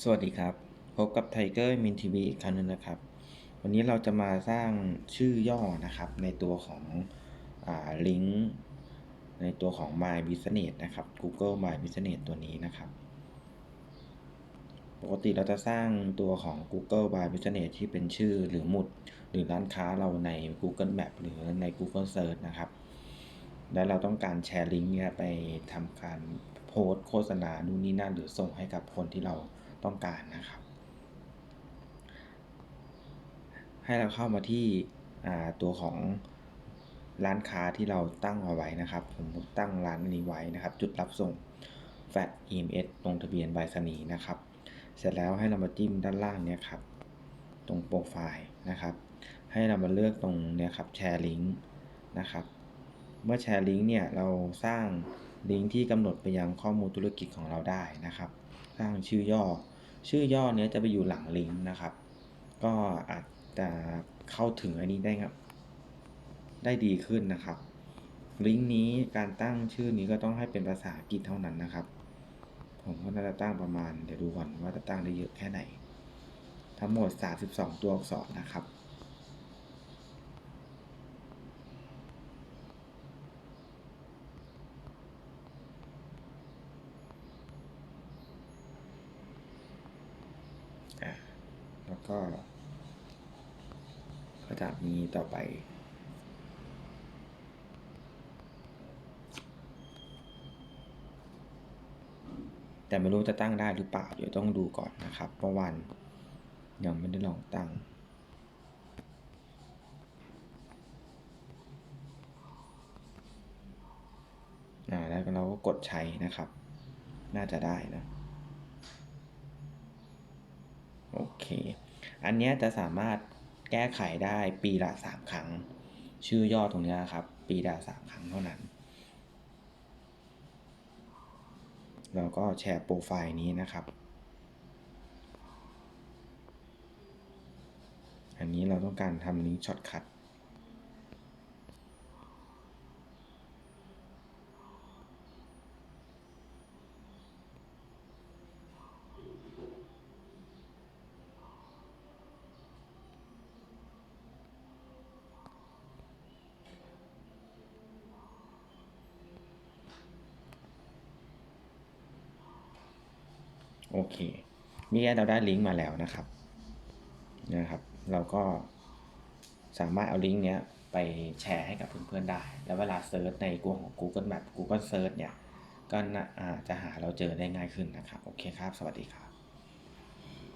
สวัสดีครับ พบกับไทเกอร์มินทีวีอีกครั้งหนึงนะครับ วันนี้เราจะมาสร้างชื่อย่อนะครับ ในตัวของลิงก์ในตัวของ My Business นะครับ Google My Business ตัวนี้นะครับ ปกติเราจะสร้างตัวของ Google My Business ที่เป็นชื่อหรือหมุด หรือร้านค้าเราใน Google Map หรือใน Google Search นะครับ แล้วเราต้องการแชร์ลิงก์เนี้ยไปทำการโพสโฆษณานู่นนี่นั่นหรือส่งให้กับคนที่เรา ต้องการนะครับ ให้เราเข้ามาที่ตัวของร้านค้าที่เราตั้งเอาไว้นะครับผมตั้งร้านนี้ไว้นะครับ จุดรับส่งแฟด EMS ลงทะเบียนใบสนีนะครับ เสร็จแล้วให้เรามาจิ้มด้านล่างเนี่ยครับ ตรงโปรไฟล์นะครับ ให้เรามาเลือกตรงเนี่ยครับแชร์ลิงก์นะครับ เมื่อแชร์ลิงก์เนี่ยเราสร้างลิงก์ที่กำหนดไปยังข้อมูลธุรกิจของเราได้นะครับ สร้างชื่อย่อ ชื่อย่อเนี้ยจะไปอยู่หลังลิงก์นะครับ ก็อาจจะเข้าถึงอันนี้ได้ครับได้ดีขึ้นนะครับ ลิงก์นี้การตั้งชื่อนี้ก็ต้องให้เป็นภาษาอังกฤษเท่านั้นนะครับ ผมก็น่าจะตั้งประมาณ เดี๋ยวดูก่อนว่าจะตั้งได้เยอะแค่ไหน ทั้งหมด 32 ตัวอักษรนะครับ แล้วก็ ก็จะมีต่อไป แต่ไม่รู้จะตั้งได้หรือเปล่า เดี๋ยวต้องดูก่อนนะครับเพราะวันยังไม่ได้ลองตั้งอ่าแล้วเราก็กดใช้นะครับ น่าจะได้นะ โอเค อันนี้จะสามารถแก้ไขได้ปีละสามครั้ง ชื่อย่อตรงนี้ครับ ปีละสามครั้งเท่านั้น เราก็แชร์โปรไฟล์นี้นะครับ อันนี้เราต้องการทำลิงก์ช็อตคัท โอเคนี่เราได้ลิงก์มาแล้วนะครับนะครับ เราก็สามารถเอาลิงก์เนี้ยไปแชร์ให้กับเพื่อนๆได้ แล้วเวลาเซิร์ชในกลุ่มของ Google Map Google Search เนี่ยก็น่าจะหาเราเจอได้ง่ายขึ้นนะครับ โอเคครับ สวัสดีครับ